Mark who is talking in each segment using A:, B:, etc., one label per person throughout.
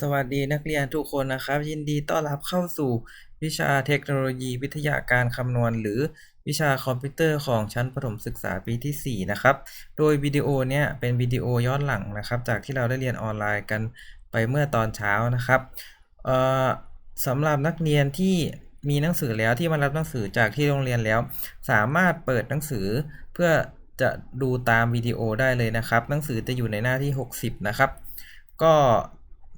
A: สวัสดีนักเรียนทุกคนนะครับ ยินดีต้อนรับเข้าสู่วิชาเทคโนโลยีวิทยาการคำนวณ หรือวิชาคอมพิวเตอร์ของชั้นประถมศึกษาปีที่ 4 นะครับ โดยวิดีโอเนี้ยเป็นวิดีโอย้อนหลังนะครับ จากที่เราได้เรียนออนไลน์กันไปเมื่อตอนเช้านะครับสำหรับนักเรียนที่มีหนังสือแล้วที่มารับหนังสือจากที่โรงเรียนแล้ว สามารถเปิดหนังสือเพื่อจะดูตามวิดีโอได้เลยนะครับ หนังสือจะอยู่ในหน้าที่ 60 นะครับ ก็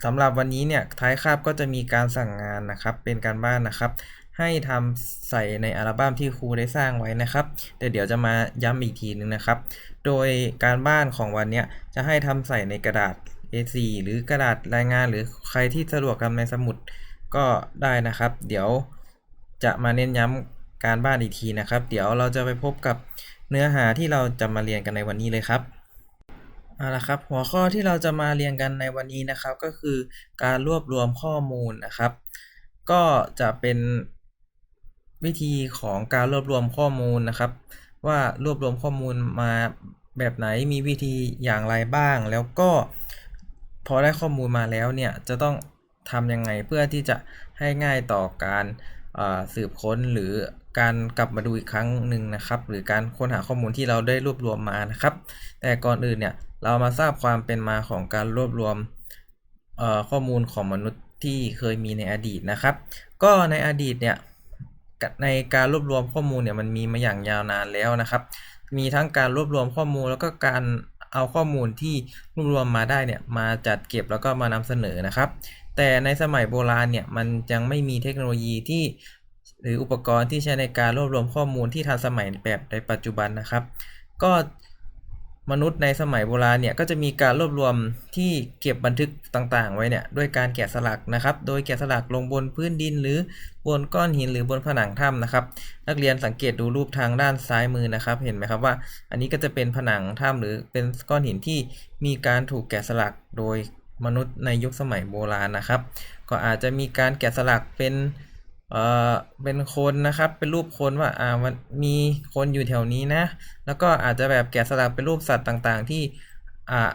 A: สำหรับวันนี้เนี่ยท้ายคาบก็จะมีการสั่งงานนะครับ เป็นการบ้านนะครับ ให้ทำใส่ในอัลบั้มที่ครูได้สร้างไว้นะครับแต่เดี๋ยวจะมาย้ำอีกทีนึงนะครับ โดยการบ้านของวันนี้จะให้ทำใส่ในกระดาษ A4 หรือกระดาษรายงาน หรือใครที่สะดวกทำในสมุดก็ได้นะครับ เดี๋ยวจะมาเน้นย้ำการบ้านอีกทีนะครับ เดี๋ยวเราจะไปพบกับเนื้อหาที่เราจะมาเรียนกันในวันนี้เลยครับ เอาละครับหัวข้อที่เราจะมาเรียนกันในวันนี้นะครับ ก็คือการรวบรวมข้อมูลนะครับ ก็จะเป็นวิธีของการรวบรวมข้อมูลนะครับ ว่ารวบรวมข้อมูลมาแบบไหนมีวิธีอย่างไรบ้าง แล้วก็พอได้ข้อมูลมาแล้วเนี่ยจะต้องทำยังไงเพื่อที่จะให้ง่ายต่อการสืบค้นหรือการกลับมาดูอีกครั้งหนึ่งนะครับ หรือการค้นหาข้อมูลที่เราได้รวบรวมมานะครับ แต่ก่อนอื่นเนี่ย เรามาทราบความเป็นมาของการรวบรวมข้อมูลของมนุษย์ที่เคยมีในอดีตนะครับ ก็ในอดีตเนี่ยในการรวบรวมข้อมูลเนี่ยมันมีมาอย่างยาวนานแล้วนะครับ มีทั้งการรวบรวมข้อมูลแล้วก็การเอาข้อมูลที่รวบรวมมาได้เนี่ยมาจัดเก็บแล้วก็มานำเสนอนะครับ แต่ในสมัยโบราณเนี่ยมันยังไม่มีเทคโนโลยีที่หรืออุปกรณ์ที่ใช้ในการรวบรวมข้อมูลที่ทันสมัยแบบในปัจจุบันนะครับ ก็ มนุษย์ในสมัยโบราณเนี่ยก็จะมีการรวบรวมที่เก็บบันทึกต่างๆ ไว้เนี่ยด้วยการแกะสลักนะครับ โดยแกะสลักลงบนพื้นดิน หรือบนก้อนหินหรือบนผนังถ้ำนะครับ นักเรียนสังเกตดูรูปทางด้านซ้ายมือนะครับ เห็นไหมครับว่า อันนี้ก็จะเป็นผนังถ้ำหรือเป็นก้อนหินที่มีการถูกแกะสลักโดยมนุษย์ในยุคสมัยโบราณนะครับ ก็อาจจะมีการแกะสลักเป็น เอ่อเป็นคนนะครับ เป็นรูปคนว่าอ่ามันมีคนอยู่แถวนี้นะ แล้วก็อาจจะแบบแกะสลักเป็นรูปสัตว์ต่างๆ ที่อ่า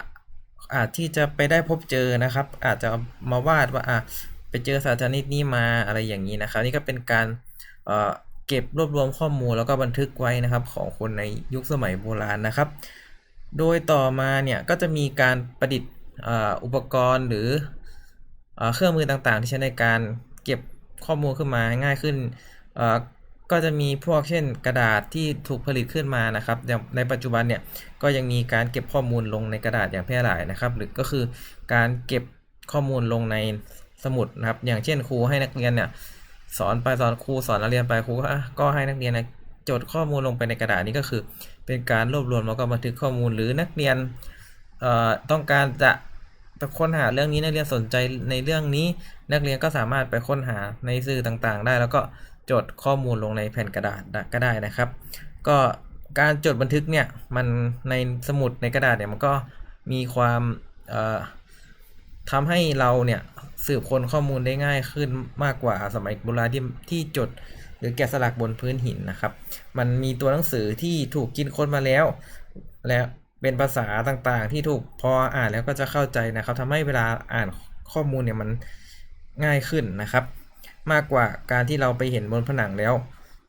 A: อาจที่จะไปได้พบเจอนะครับ อาจจะมาวาดว่าอ่าไปเจอสัตว์ชนิดนี้มาอะไรอย่างนี้นะครับ นี่ก็เป็นการเอ่อเก็บรวบรวมข้อมูลแล้วก็บันทึกไว้นะครับ ของคนในยุคสมัยโบราณนะครับ โดยต่อมาเนี่ยก็จะมีการประดิษฐ์อุปกรณ์หรือเครื่องมือต่างๆ ที่ใช้ในการเก็บ ข้อมูลขึ้นมาง่ายขึ้นก็จะมีพวกเช่นกระดาษที่ถูกผลิตขึ้นมานะครับในปัจจุบันเนี่ยก็ยังมีการเก็บข้อมูลลงในกระดาษอย่างแพร่หลายนะครับ หรือก็คือการเก็บข้อมูลลงในสมุดนะครับ อย่างเช่นครูให้นักเรียนเนี่ยสอนไปสอนครูสอนนักเรียนไปครูก็ให้นักเรียนจดข้อมูลลงไปในกระดาษนี้ก็คือ เป็นการรวบรวมแล้วก็บันทึกข้อมูลหรือนักเรียนต้องการจะ ค้นหาเรื่องนี้นักเรียนสนใจในเรื่องนี้ นักเรียนก็สามารถไปค้นหาในสื่อต่างๆ ได้ แล้วก็จดข้อมูลลงในแผ่นกระดาษก็ได้นะครับ ก็การจดบันทึกเนี่ยมันในสมุดในกระดาษเนี่ยมันก็มีความทำให้เราเนี่ยสืบค้นข้อมูลได้ง่ายขึ้นมากกว่าสมัยโบราณที่ที่จดหรือแกะสลักบนพื้นหินนะครับ มันมีตัวหนังสือที่ถูกกินค้นมาแล้ว แล้ว เป็นภาษาต่างๆ ที่ถูกพออ่านแล้วก็จะเข้าใจนะครับทำให้เวลาอ่านข้อมูลเนี่ยมันง่ายขึ้นนะครับ มากกว่าการที่เราไปเห็นบนผนังแล้ว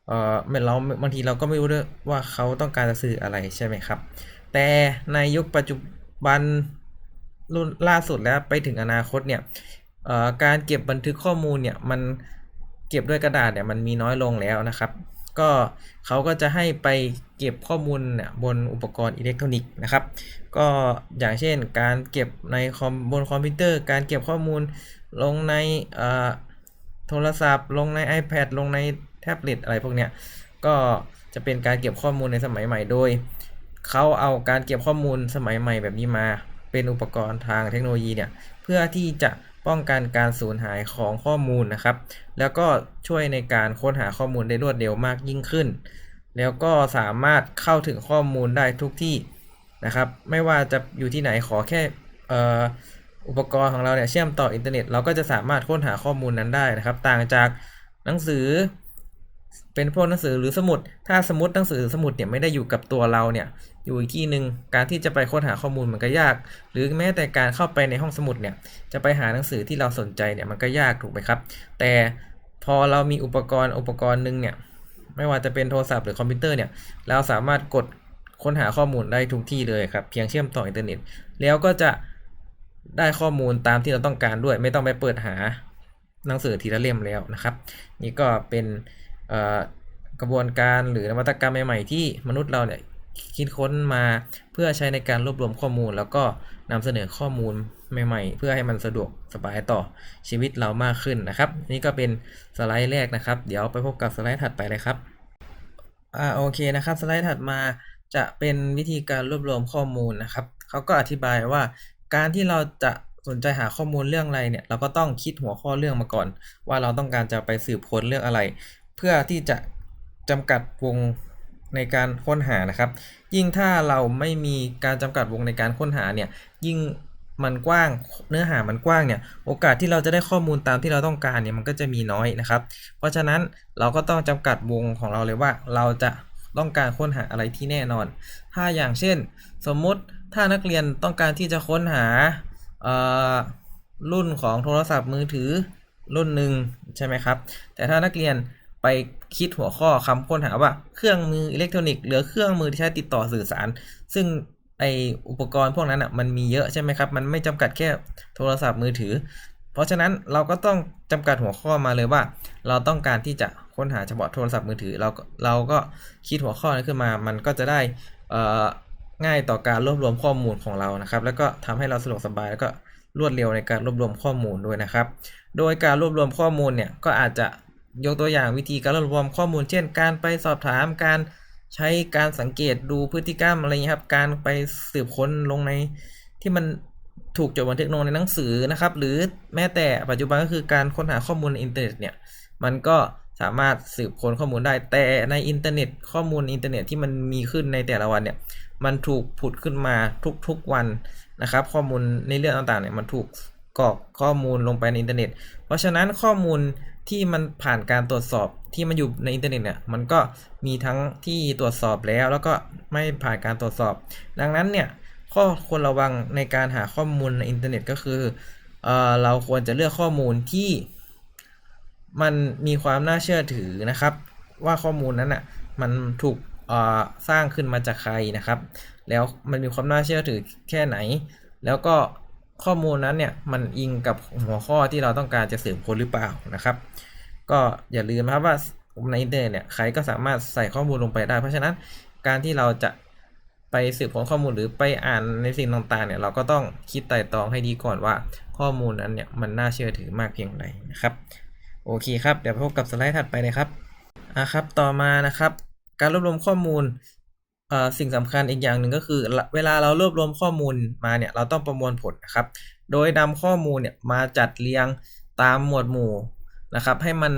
A: เออเราบางทีเราก็ไม่รู้ด้วยว่าเขาต้องการจะสื่ออะไรใช่ไหมครับ แต่ในยุคปัจจุบันรุ่นล่าสุดแล้วไปถึงอนาคตเนี่ยการเก็บบันทึกข้อมูลเนี่ยมันเก็บด้วยกระดาษเนี่ยมันมีน้อยลงแล้วนะครับ ก็เขาก็จะให้ไปเก็บข้อมูลเนี่ยบนอุปกรณ์อิเล็กทรอนิกส์นะครับ ก็อย่างเช่นการเก็บในคอมบนคอมพิวเตอร์ การเก็บข้อมูลลงในโทรศัพท์ ลงใน iPad ลงในแท็บเล็ตอะไรพวกเนี้ยก็จะเป็นการเก็บข้อมูลในสมัยใหม่โดยเขาเอาการเก็บข้อมูลสมัยใหม่แบบนี้มา เป็นอุปกรณ์ทางเทคโนโลยีเนี่ยเพื่อที่จะ ป้องกันการสูญหายของข้อมูลนะครับ แล้วก็ช่วยในการค้นหาข้อมูลได้รวดเร็วมากยิ่งขึ้น แล้วก็สามารถเข้าถึงข้อมูลได้ทุกที่นะครับ ไม่ว่าจะอยู่ที่ไหนขอแค่อุปกรณ์ของเราเนี่ยเชื่อมต่ออินเทอร์เน็ตเราก็จะสามารถค้นหาข้อมูลนั้นได้นะครับ ต่างจากหนังสือ เป็นพวกหนังสือหรือสมุด ถ้าสมมติหนังสือสมุดเนี่ยไม่ได้อยู่กับตัวเราเนี่ย อยู่อีกที่หนึ่งการที่จะไปค้นหาข้อมูลมันก็ยาก หรือแม้แต่การเข้าไปในห้องสมุดเนี่ยจะไปหาหนังสือที่เราสนใจเนี่ยมันก็ยากถูกไหมครับ แต่พอเรามีอุปกรณ์อุปกรณ์หนึ่งเนี่ยไม่ว่าจะเป็นโทรศัพท์หรือคอมพิวเตอร์เนี่ยเราสามารถกดค้นหาข้อมูลได้ทุกที่เลยครับ เพียงเชื่อมต่ออินเทอร์เน็ต แล้วก็จะได้ข้อมูลตามที่เราต้องการด้วย ไม่ต้องไปเปิดหาหนังสือทีละเล่มแล้วนะครับ นี่ก็เป็นกระบวนการหรือนวัตกรรมใหม่ ๆ ที่มนุษย์เราเนี่ย คิดค้นมาเพื่อใช้ในการรวบรวมข้อมูล แล้วก็นำเสนอข้อมูลใหม่ๆ เพื่อให้มันสะดวกสบายต่อชีวิตเรามากขึ้นนะครับ นี่ก็เป็นสไลด์แรกนะครับ เดี๋ยวไปพบกับสไลด์ถัดไปเลยครับอ่าโอเคนะครับ สไลด์ถัดมาจะเป็นวิธีการรวบรวมข้อมูลนะครับเขาก็อธิบายว่าการที่เราจะสนใจหาข้อมูลเรื่องอะไรเนี่ยเราก็ต้องคิดหัวข้อเรื่องมาก่อน ว่าเราต้องการจะไปสืบค้นเรื่องอะไร เพื่อที่จะจำกัดวง ในการค้นหานะครับ ยิ่งถ้าเราไม่มีการจำกัดวงในการค้นหาเนี่ยยิ่งมันกว้างเนื้อหามันกว้างเนี่ยโอกาสที่เราจะได้ข้อมูลตามที่เราต้องการเนี่ยมันก็จะมีน้อยนะครับ เพราะฉะนั้นเราก็ต้องจำกัดวงของเราเลยว่า เราจะต้องการค้นหาอะไรที่แน่นอน ถ้าอย่างเช่น สมมุติถ้านักเรียนต้องการที่จะค้นหารุ่นของโทรศัพท์มือถือรุ่นหนึ่งใช่ไหมครับ แต่ถ้านักเรียน คิดหัวข้อคำค้นหาว่าเครื่องมืออิเล็กทรอนิกส์หรือเครื่องมือที่ใช้ติดต่อสื่อสาร ซึ่งไออุปกรณ์พวกนั้นอะมันมีเยอะใช่ไหมครับ มันไม่จำกัดแค่โทรศัพท์มือถือ เพราะฉะนั้นเราก็ต้องจำกัดหัวข้อมาเลยว่า เราต้องการที่จะค้นหาเฉพาะโทรศัพท์มือถือ เราเราก็คิดหัวข้อนี้ขึ้นมา มันก็จะได้ง่ายต่อการรวบรวมข้อมูลของเรานะครับ แล้วก็ทำให้เราสะดวกสบายแล้วก็รวดเร็วในการรวบรวมข้อมูลด้วยนะครับ โดยการรวบรวมข้อมูลเนี่ยก็อาจจะ ยกตัวอย่างวิธีการรวบรวมข้อมูล เช่น การไปสอบถามการใช้การสังเกตดูพฤติกรรมอะไรเงี้ยครับ การไปสืบค้นลงในที่มันถูกจดบันทึกลงในหนังสือนะครับ หรือแม้แต่ปัจจุบันก็คือการค้นหาข้อมูลในอินเทอร์เน็ตเนี่ย มันก็สามารถสืบค้นข้อมูลได้ แต่ในอินเทอร์เน็ต ข้อมูลอินเทอร์เน็ตที่มันมีขึ้นในแต่ละวันเนี่ย มันถูกผุดขึ้นมาทุกๆวันนะครับ ข้อมูลในเรื่องต่างๆเนี่ยมันถูกกรอกข้อมูลลงไปในอินเทอร์เน็ต เพราะฉะนั้นข้อมูล ที่มันผ่านการตรวจสอบที่มันอยู่ในอินเทอร์เน็ตเนี่ยมันก็มีทั้งที่ตรวจสอบแล้ว แล้วก็ไม่ผ่านการตรวจสอบ ดังนั้นเนี่ยข้อควรระวังในการหาข้อมูลในอินเทอร์เน็ตก็คือเออเราควรจะเลือกข้อมูลที่มันมีความน่าเชื่อถือนะครับ ว่าข้อมูลนั้นอะมันถูกสร้างขึ้นมาจากใครนะครับ แล้วมันมีความน่าเชื่อถือแค่ไหน แล้วก็ ข้อมูลนั้นเนี่ยมันอิงกับหัวข้อที่เราต้องการจะสืบค้นหรือเปล่านะครับ ก็อย่าลืมนะครับว่าในอินเทอร์เน็ตเนี่ยใครก็สามารถใส่ข้อมูลลงไปได้ เพราะฉะนั้นการที่เราจะไปสืบค้นข้อมูลหรือไปอ่านในสิ่งต่างๆเนี่ยเราก็ต้องคิดไต่ตองให้ดีก่อนว่า ข้อมูลนั้นเนี่ยมันน่าเชื่อถือมากเพียงใดนะครับ โอเคครับ เดี๋ยวพบกับสไลด์ถัดไปเลยครับอะครับ ต่อมานะครับ การรวบรวมข้อมูล สิ่งสำคัญอีกอย่างหนึ่งก็คือ เวลาเรารวบรวมข้อมูลมาเนี่ยเราต้องประมวลผลนะครับ โดยนำข้อมูลเนี่ยมาจัดเรียงตามหมวดหมู่นะครับ ให้มัน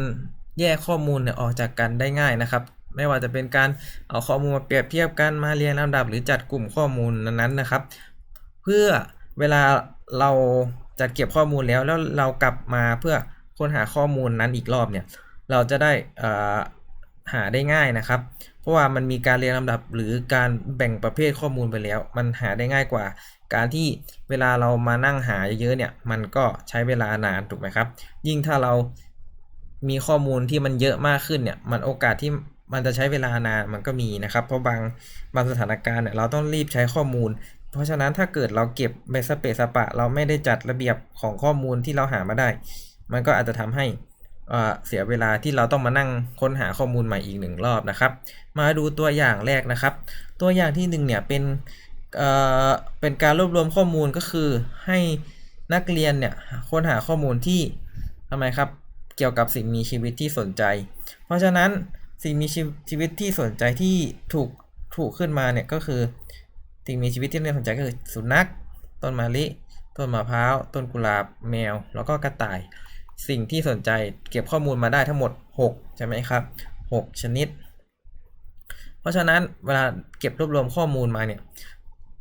A: แยกข้อมูลเนี่ยออกจากกันได้ง่ายนะครับ ไม่ว่าจะเป็นการเอาข้อมูลมาเปรียบเทียบกันมาเรียงลำดับ หรือจัดกลุ่มข้อมูลนั้นๆนะครับ เพื่อเวลาเราจัดเก็บข้อมูลแล้วแล้วเรากลับมาเพื่อค้นหาข้อมูลนั้นอีกรอบเนี่ยเราจะได้หาได้ง่ายนะครับ เพราะว่ามันมีการเรียงลำดับหรือการแบ่งประเภทข้อมูลไปแล้ว มันหาได้ง่ายกว่า การที่เวลาเรามานั่งหาเยอะๆเนี่ยมันก็ใช้เวลานานถูกไหมครับ ยิ่งถ้าเรามีข้อมูลที่มันเยอะมากขึ้นเนี่ยมันโอกาสที่มันจะใช้เวลานานมันก็มีนะครับ เพราะบางบางสถานการณ์เนี่ยเราต้องรีบใช้ข้อมูล เพราะฉะนั้นถ้าเกิดเราเก็บไปสเปซสปะ เราไม่ได้จัดระเบียบของข้อมูลที่เราหามาได้ มันก็อาจจะทำให้ เสียเวลาที่เราต้องมานั่งค้นหาข้อมูลใหม่อีกหนึ่งรอบนะครับ มาดูตัวอย่างแรกนะครับ ตัวอย่างที่หนึ่งเนี่ยเป็นเเป็นการรวบรวมข้อมูลก็คือให้นักเรียนเนี่ยค้นหาข้อมูลที่ทำไมครับ เกี่ยวกับสิ่งมีชีวิตที่สนใจ เพราะฉะนั้นสิ่งมีชีวิตที่สนใจที่ถูกถูกขึ้นมาเนี่ยก็คือสิ่งมีชีวิตที่เรียนสนใจก็คือสุนัข ต้นมะลิ ต้นมะพร้าว ต้นกุหลาบแมว แล้วก็กระต่าย สิ่งที่สนใจเก็บข้อมูลมาได้ทั้งหมด 6 ใช่ไหมครับ 6 ชนิด เพราะฉะนั้นเวลาเก็บรวบรวมข้อมูลมาเนี่ย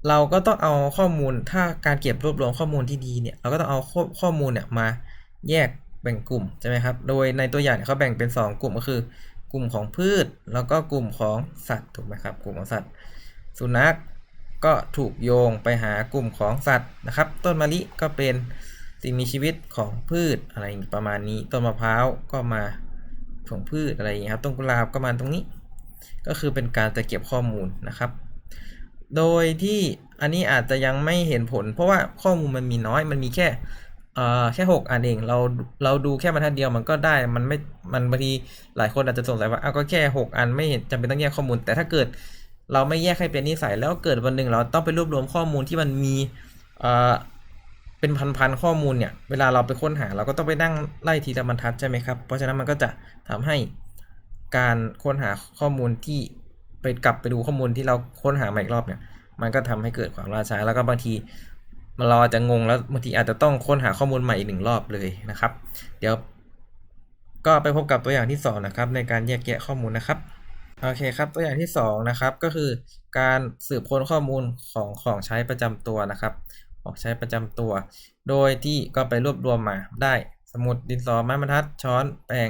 A: เราก็ต้องเอาข้อมูลถ้าการเก็บรวบรวมข้อมูลที่ดีเนี่ยเราก็ต้องเอาข้อมูลเนี่ยมาแยกแบ่งกลุ่มใช่ไหมครับ โดยในตัวอย่างเขาแบ่งเป็น 2 กลุ่มก็คือ กลุ่มของพืช แล้วก็กลุ่มของสัตว์ถูกไหมครับ กลุ่มของสัตว์ สุนัขก็ถูกโยงไปหากลุ่มของสัตว์นะครับ ต้นมะลิก็เป็น สิ่งมีชีวิตของพืชอะไรประมาณนี้ ต้นมะพร้าวก็มาของพืชอะไรอย่างนี้ครับ ต้นกุหลาบก็มาตรงนี้ ก็คือเป็นการจะเก็บข้อมูลนะครับ โดยที่อันนี้อาจจะยังไม่เห็นผล เพราะว่าข้อมูลมันมีน้อย มันมีแค่แค่หกอันเอง เรา เราดูแค่บรรทัดเดียวมันก็ได้ มันไม่ มันบางทีหลายคนอาจจะสงสัยว่าอ้าวก็แค่หกอันไม่เห็นจำเป็นต้องแยกข้อมูล แต่ถ้าเกิดเราไม่แยกให้เป็นนิสัย แล้วเกิดวันหนึ่งเราต้องไปรวบรวมข้อมูลที่มันมี เป็นพันๆข้อมูลเนี่ย เวลาเราไปค้นหาเราก็ต้องไปนั่งไล่ทีละบรรทัดใช่ไหมครับ เพราะฉะนั้นมันก็จะทำให้การค้นหาข้อมูลที่ไปกลับไปดูข้อมูลที่เราค้นหาใหม่อีกรอบเนี่ย มันก็ทำให้เกิดความล่าช้าแล้วก็บางทีเราอาจจะงงแล้วบางทีอาจจะต้องค้นหาข้อมูลใหม่อีกหนึ่งรอบเลยนะครับ เดี๋ยวก็ไปพบกับตัวอย่างที่สองนะครับ ในการแยกแยะข้อมูลนะครับโอเคครับตัวอย่างที่สองนะครับก็คือการสืบค้นข้อมูลของของใช้ประจำตัวนะครับ ของใช้ประจำตัว โดยที่ก็ไปรวบรวมมาได้ สมุดดินสอไม้บรรทัดช้อนแปรง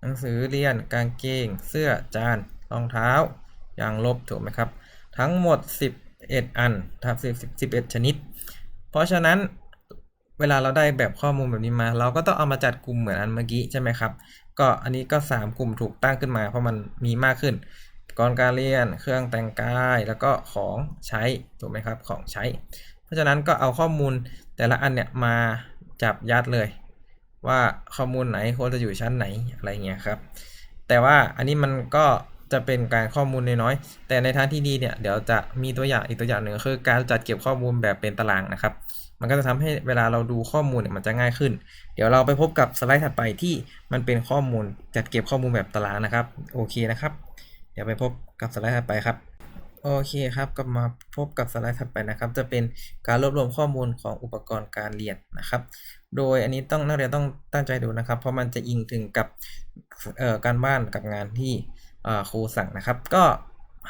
A: หนังสือเรียนกางเกง เสื้อจานรองเท้ายางลบถูกไหมครับ ทั้งหมด 11 อันครับ10 11 ชนิด เพราะฉะนั้นเวลาเราได้แบบข้อมูลแบบนี้มา เราก็ต้องเอามาจัดกลุ่มเหมือนอันเมื่อกี้ใช่ไหมครับ ก็อันนี้ก็ 3 กลุ่มถูกตั้งขึ้นมา เพราะมันมีมากขึ้นก่อนการเรียน เครื่องแต่งกาย แล้วก็ของใช้ ถูกไหมครับ ของใช้ เพราะฉะนั้นก็เอาข้อมูลแต่ละอันเนี่ยมาจับยัดเลย ว่าข้อมูลไหนควรจะอยู่ชั้นไหนอะไรเงี้ยครับแต่ว่าอันนี้มันก็จะเป็นการข้อมูลน้อยๆแต่ในทางที่ดีเนี่ยเดี๋ยวจะมีตัวอย่างอีกตัวอย่างหนึ่งคือ การจัดเก็บข้อมูลแบบเป็นตารางนะครับ มันก็จะทำให้เวลาเราดูข้อมูลเนี่ยมันจะง่ายขึ้น เดี๋ยวเราไปพบกับสไลด์ถัดไปที่มันเป็นข้อมูลจัดเก็บข้อมูลแบบตารางนะครับโอเคนะครับ เดี๋ยวไปพบกับสไลด์ถัดไปครับ โอเคครับกลับมาพบกับสไลด์ถัดไปนะครับ จะเป็นการรวบรวมข้อมูลของอุปกรณ์การเรียนนะครับ โดยอันนี้ต้องนักเรียนต้องตั้งใจดูนะครับ เพราะมันจะอิงถึงกับการบ้านกับงานที่ครูสั่งนะครับ ก็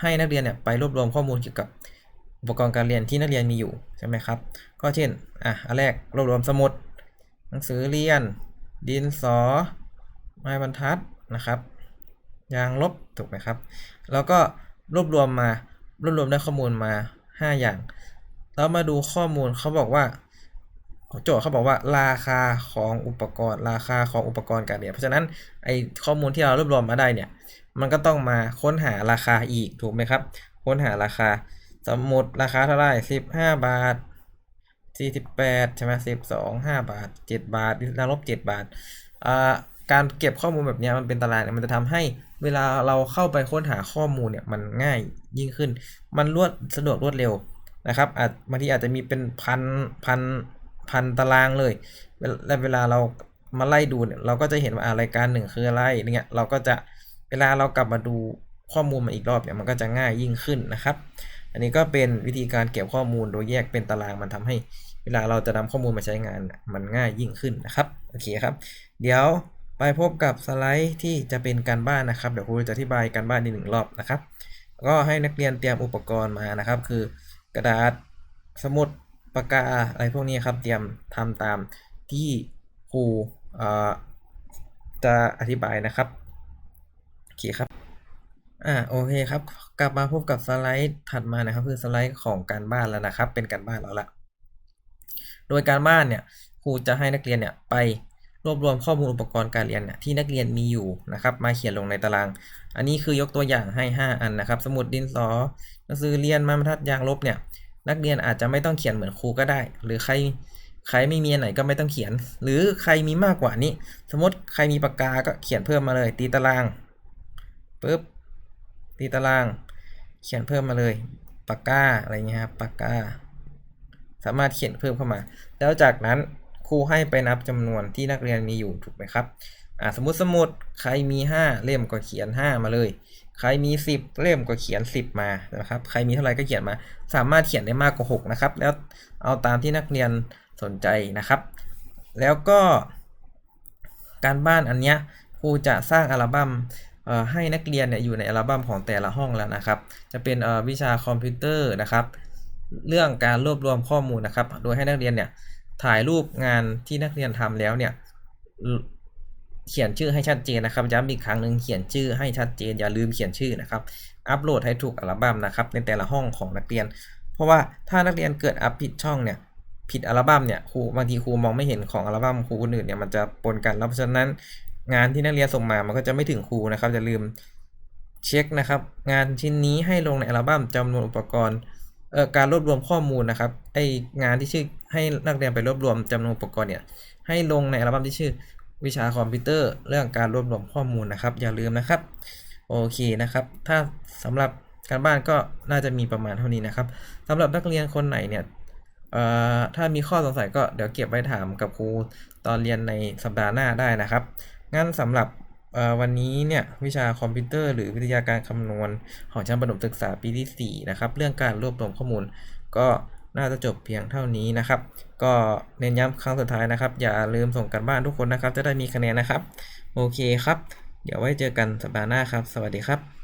A: ให้นักเรียนเนี่ยไปรวบรวมข้อมูลเกี่ยวกับอุปกรณ์การเรียนที่นักเรียนมีอยู่ใช่ไหมครับ ก็เช่นอะอันแรกรวบรวมสมุด หนังสือเรียน ดินสอ ไม้บรรทัดนะครับ ยางลบถูกไหมครับ แล้วก็รวบรวมมา รวบรวมได้ข้อมูลมา 5 อย่าง แล้วมาดูข้อมูลเขาบอกว่า โจทย์เขาบอกว่าราคาของอุปกรณ์ ราคาของอุปกรณ์การเรียน เพราะฉะนั้นไอข้อมูลที่เรารวบรวมมาได้เนี่ย มันก็ต้องมาค้นหาราคาอีกถูกไหมครับ ค้นหาราคา สมมติราคาเท่าไหร่สิบห้าบาทสี่สิบแปดใช่ไหมสิบสองห้าบาทเจ็ดบาทลบเจ็ดบาท การเก็บข้อมูลแบบนี้มันเป็นตารางมันจะทำให้ เวลาเราเข้าไปค้นหาข้อมูลเนี่ยมันง่ายยิ่งขึ้น มันรวดสะดวกรวดเร็วนะครับอาจบางทีอาจจะมีเป็นพันพันพันตารางเลยและเวลาเรามาไล่ดูเนี่ยเราก็จะเห็นว่าอะไรายการหนึ่งคืออะไรเนี่ยเราก็จะเวลาเรากลับมาดูข้อมูลมาอีกรอบเนี่ยมันก็จะง่ายยิ่งขึ้นนะครับ อันนี้ก็เป็นวิธีการเก็บข้อมูลโดยแยกเป็นตารางมันทำให้ เวลาเราจะนำข้อมูลมาใช้งานมันง่ายยิ่งขึ้นนะครับโอเคครับ เดี๋ยว ไปพบกับสไลด์ที่จะเป็นการบ้านนะครับ เดี๋ยวครูจะอธิบายการบ้านอีกหนึ่งรอบนะครับ ก็ให้นักเรียนเตรียมอุปกรณ์มานะครับ คือกระดาษสมุดปากกาอะไรพวกนี้ครับ เตรียมทำตามที่ครูจะอธิบายนะครับโอเคครับอ่าโอเคครับ กลับมาพบกับสไลด์ถัดมานะครับ คือสไลด์ของการบ้านแล้วนะครับ เป็นการบ้านแล้วละโดยการบ้านเนี่ยครูจะให้นักเรียนเนี่ยไป รวบรวมข้อมูลอุปกรณ์การเรียนที่นักเรียนมีอยู่นะครับ มาเขียนลงในตาราง อันนี้คือยกตัวอย่างให้ 5 อันนะครับ สมุดดินสอหนังสือเรียนม้บรรทัดยางลบเนี่ยนักเรียนอาจจะไม่ต้องเขียนเหมือนครูก็ได้ หรือใครใครไม่มีอันไหนก็ไม่ต้องเขียน หรือใครมีมากกว่านี้ สมมติใครมีปากกาก็เขียนเพิ่มมาเลย ตีตารางปุ๊บตีตาราง เขียนเพิ่มมาเลย ปากกาอะไรเงี้ยครับปากกา สามารถเขียนเพิ่มเข้ามา แล้วจากนั้น ครูให้ไปนับจำนวนที่นักเรียนมีอยู่ถูกไหมครับอ่าสมมติสมุดใครมี 5 เล่มก็เขียน 5 มาเลย ใครมี 10 เล่มก็เขียน 10 มานะครับใครมีเท่าไหร่ก็เขียนมา สามารถเขียนได้มากกว่า6นะครับแล้วเอาตามที่นักเรียนสนใจนะครับ แล้วก็การบ้านอันเนี้ยครูจะสร้างอัลบั้มให้นักเรียนเนี่ยอยู่ในอัลบั้มของแต่ละห้องแล้วนะครับ จะเป็นวิชาคอมพิวเตอร์นะครับ เรื่องการรวบรวมข้อมูลนะครับ โดยให้นักเรียนเนี่ย ถ่ายรูปงานที่นักเรียนทำแล้วเนี่ย เขียนชื่อให้ชัดเจนนะครับย้ำอีกครั้งหนึ่งเขียนชื่อให้ชัดเจน อย่าลืมเขียนชื่อนะครับ อัปโหลดให้ถูกอัลบั้มนะครับในแต่ละห้องของนักเรียน เพราะว่าถ้านักเรียนเกิดอัพผิดช่องเนี่ยผิดอัลบั้มเนี่ยครูบางทีครูมองไม่เห็นของอัลบั้มครูคนอื่นเนี่ยมันจะปนกันแล้วเพราะฉะนั้นงานที่นักเรียนส่งมามันก็จะไม่ถึงครูนะครับอย่าลืมเช็คนะครับ งานชิ้นนี้ให้ลงในอัลบั้มจำนวนอุปกรณ์ การรวบรวมข้อมูลนะครับไองานที่ชื่อให้นักเรียนไปรวบรวมจำนวนอุปกรณ์เนี่ยให้ลงในอัลบั้มที่ชื่อวิชาคอมพิวเตอร์ เรื่องการรวบรวมข้อมูลนะครับ อย่าลืมนะครับโอเคนะครับ ถ้าสำหรับการบ้านก็น่าจะมีประมาณเท่านี้นะครับสำหรับนักเรียนคนไหนเนี่ยถ้ามีข้อสงสัยก็เดี๋ยวเก็บไว้ถามกับครูตอนเรียนในสัปดาห์หน้าได้นะครับงั้นสำหรับ วันนี้เนี่ยวิชาคอมพิวเตอร์หรือวิทยาการคำนวณของชั้นประถมศึกษาปีที่ 4 นะครับ เรื่องการรวบรวมข้อมูล ก็น่าจะจบเพียงเท่านี้นะครับ ก็เน้นย้ำครั้งสุดท้ายนะครับ อย่าลืมส่งกันบ้านทุกคนนะครับ จะได้มีคะแนนนะครับ โอเคครับ เดี๋ยวไว้เจอกันสัปดาห์หน้าครับ สวัสดีครับ